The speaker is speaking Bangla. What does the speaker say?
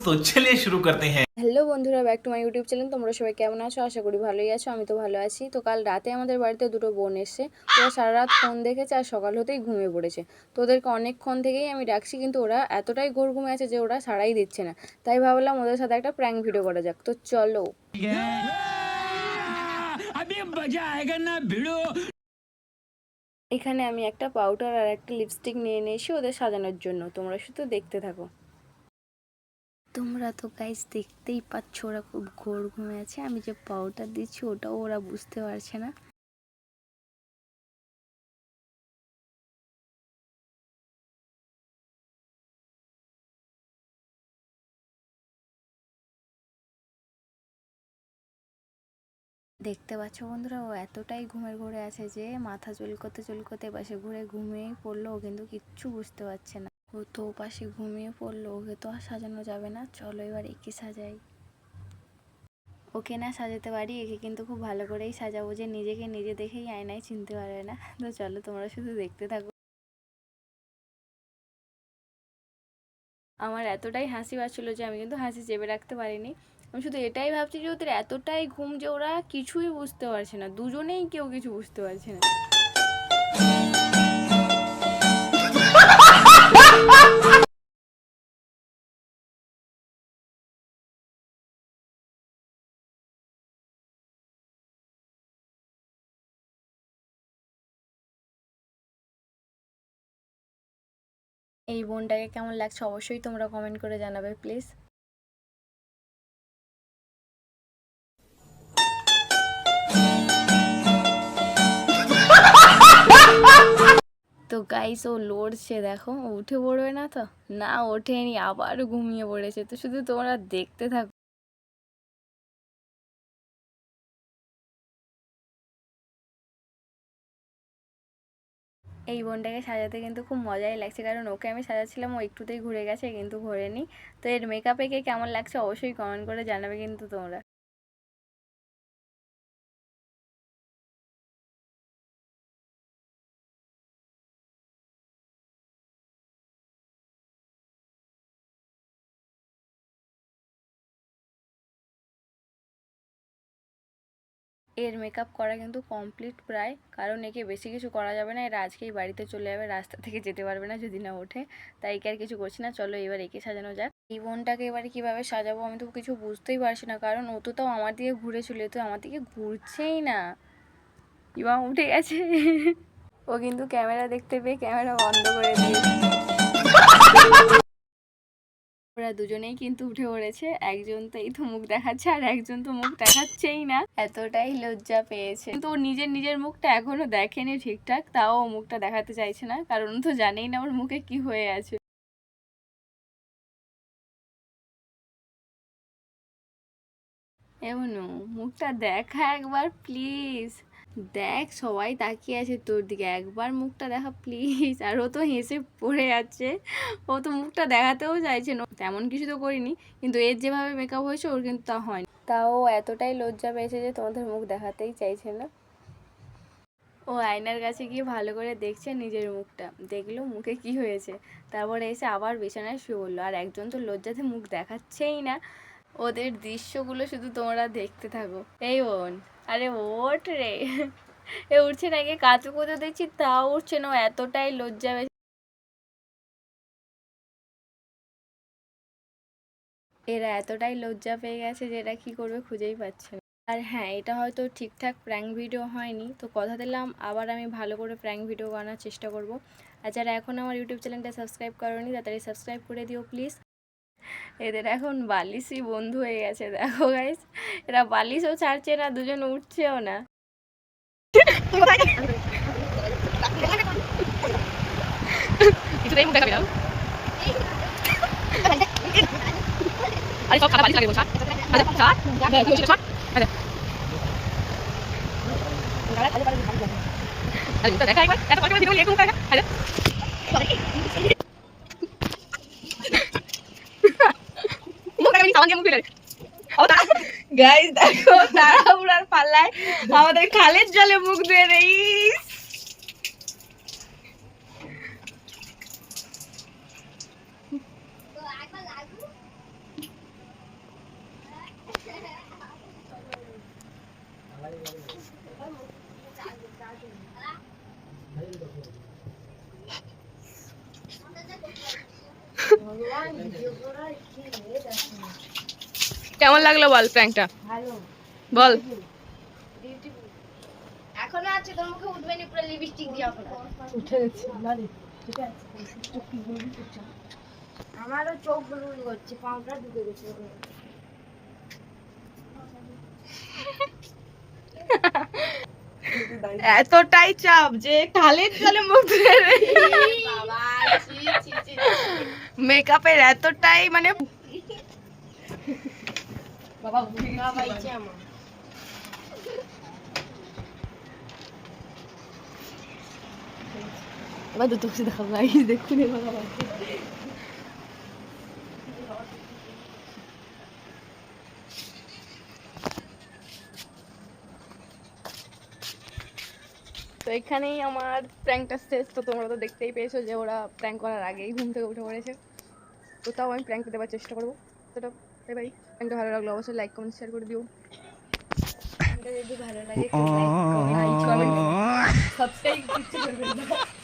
তো চলিয়ে শুরু করতে হ্যাঁ হ্যালো বন্ধুরা back to my YouTube channel তোমরা সবাই কেমন আছো আশা করি ভালোই আছো আমি তো ভালো আছি তো কাল রাতে আমাদের বাড়িতে দুটো বোন এসে ওরা সারা রাত ফোন দেখেছে আর সকাল হতেই ঘুমিয়ে পড়েছে তো ওদেরকে অনেকক্ষণ থেকেই আমি ডাকছি কিন্তু ওরা এতটাই ঘোর ঘুমে আছে যে ওরা সারাই দিচ্ছে না তাই ভাবলাম ওদের সাথে একটা প্র্যাঙ্ক ভিডিও করা যাক তো চলো এখানে আমি একটা পাউডার আর একটা লিপস্টিক নিয়ে নিয়েছি ওদের সাজানোর জন্য। তোমরা শুধু দেখতে থাকো। তোমরা তো গাইস দেখতেই পাচ্ছ, ওরা খুব ঘোর ঘুমে আছে। আমি যে পাউডার দিচ্ছি, ওটাও ওরা বুঝতে পারছে না। দেখতে পাচ্ছ বন্ধুরা, ও এতটাই ঘুমের ঘোরে আছে যে মাথা চুলকোতে চুলকোতে পাশে ঘুরে ঘুমিয়েই পড়ল, ও কিন্তু কিচ্ছু বুঝতে পারছে না। ও তো পাশে ঘুমিয়ে পড়ল, ওকে তো আর সাজানো যাবে না, চলো এবার একে সাজাই। ওকে না সাজাতে পারি, একে কিন্তু খুব ভালো করেই সাজাবো যে নিজেকে নিজে দেখেই আয়নায় চিনতে পারবে না। তো চলো তোমরা শুধু দেখতে থাকো। আমার এতটাই হাসি পাচ্ছিল যে আমি কিন্তু হাসি চেপে রাখতে পারিনি। আমি শুধু এটাই ভাবছি যে ওদের এতটাই ঘুম যে ওরা কিছুই বুঝতে পারছে না। দুজনেই কেউ কিছু বুঝতে পারছে না। এই বোনটাকে কেমন লাগছে অবশ্যই তোমরা কমেন্ট করে জানাবে প্লিজ তো গাইস ও লড়ছে, দেখো উঠে পড়বে না তো? না, ওঠেনি, আবার ঘুমিয়ে পড়েছে। তো শুধু তোমরা দেখতে থাকো এই বোনটাকে সাজাতে কিন্তু খুব মজাই লাগছে। কারণ ওকে আমি সাজাচ্ছিলাম, ও একটুতেই ঘুরে গেছে, কিন্তু ঘোরেনি। তো এর মেকআপে কে কেমন লাগছে অবশ্যই কমেন্ট করে জানাবে কিন্তু তোমরা। এর মেকআপ করা কিন্তু কমপ্লিট প্রায়। কারণ একে বেশি কিছু করা যাবে না, এর আজকেই বাড়িতে চলে যাবে, রাস্তা থেকে যেতে পারবে না যদি না ওঠে। তাই একে আর কিছু করছি না, চলো এবার একে সাজানো যাক। এই বোনটাকে এবারে কীভাবে সাজাবো আমি তো কিছু বুঝতেই পারছি না, কারণ ও তো তাও আমার দিকে ঘুরে ছিল তো আমার দিকে ঘুরছেই না। ইমা উঠে গেছে। ও কিন্তু ক্যামেরা দেখতে পেয়ে ক্যামেরা বন্ধ করে দিয়েছে। দুজনেই কিন্তু উঠে পড়েছে। একজন তো এই তো মুখ দেখাচ্ছে আর একজন তো মুখ দেখাচ্ছেই না। এতটাই লজ্জা পেয়েছে। কিন্তু ও নিজের নিজের মুখটা এখনও দেখেনি ঠিকঠাক, তাও মুখটা দেখাতে চাইছে না, কারণ তো জানেই না ওর মুখে কি হয়ে আছে। এমন, মুখটা দেখা একবার, প্লিজ। দেখ সবাই তাকিয়ে আছে তোর দিকে। একবার মুখটা দেখা প্লিজ আর ও তো হেসে পড়ে যাচ্ছে। ও তো মুখটা দেখাতেও চাইছে না। তেমন কিছু তো করিনি কিন্তু এর যেভাবে মেকআপ হয়েছে ওর কিন্তু তা হয়নি। তাও এতটাই লজ্জা পেয়েছে যে তোমাদের মুখ দেখাতেই চাইছে না। ও আয়নার কাছে গিয়ে ভালো করে দেখছে নিজের মুখটা। দেখল মুখে কি হয়েছে। তারপরে এসে আবার বিছানায় শুয়ে বলল আর একজন তো লজ্জাতে মুখ দেখাচ্ছেই না। ওদের দৃশ্যগুলো শুধু তোমরা দেখতে থাকো। এই বোন, আরে ওট রে। এ উঠছে না গিয়ে কাঁচু কুচু দেখছি, তাও উঠছে না এতটাই লজ্জা এরা এতটাই লজ্জা পেয়ে গেছে যে এরা কি করবে খুঁজেই পাচ্ছে না। আর হ্যাঁ এটা হয়তো ঠিকঠাক প্র্যাঙ্ক ভিডিও হয়নি, তো কথা দিলাম, আবার আমি ভালো করে প্র্যাঙ্ক ভিডিও বানানোর চেষ্টা করব। আর যারা এখন আমার ইউটিউব চ্যানেলটা সাবস্ক্রাইব করোনি, তাড়াতাড়ি সাবস্ক্রাইব করে দিও প্লিজ এদের এখন বালিশই বন্ধু হয়ে গেছে, দেখো গাইস এরা বালিশও ছাড়ছে না, দুজন উঠছেও না। আরে আরে দেখা একবার এত দেখা আরে মুখ দেখা সাবান মুখ ফেলে গাইস দেখো তাড়াহুড়ার পাল্লায় আমাদের খালের জলে মুখ ধুয়ে নেই কেমন লাগল বল প্র্যাঙ্কটা? বল। এখনও আছে তোর মুখে উঠবে নি পুরো লিপস্টিক দিয়ে আমারও চোখগুলো করছে পাউডার ঢুকে গেছে এতটাই চাপ যে কালের জলে মুখ ধুয়ে বাবা ছি ছি ছি। মেকআপের এতটাই মানে বাবা এবার দুটো দেখাবো দেখুন এবার তো এখানেই আমার প্র্যাঙ্কটা শেষ। তো তোমরা তো দেখতেই পেয়েছ যে ওরা প্র্যাঙ্ক করার আগেই ঘুম থেকে উঠে পড়েছে। তো তাও আমি প্র্যাঙ্ক দেওয়ার চেষ্টা করব। তো বাই বাই প্র্যাঙ্কটা ভালো লাগল অবশ্যই লাইক কমেন্ট শেয়ার করে দিও। যদি ভালো লাগে সবটাই কিছু করবেন করতে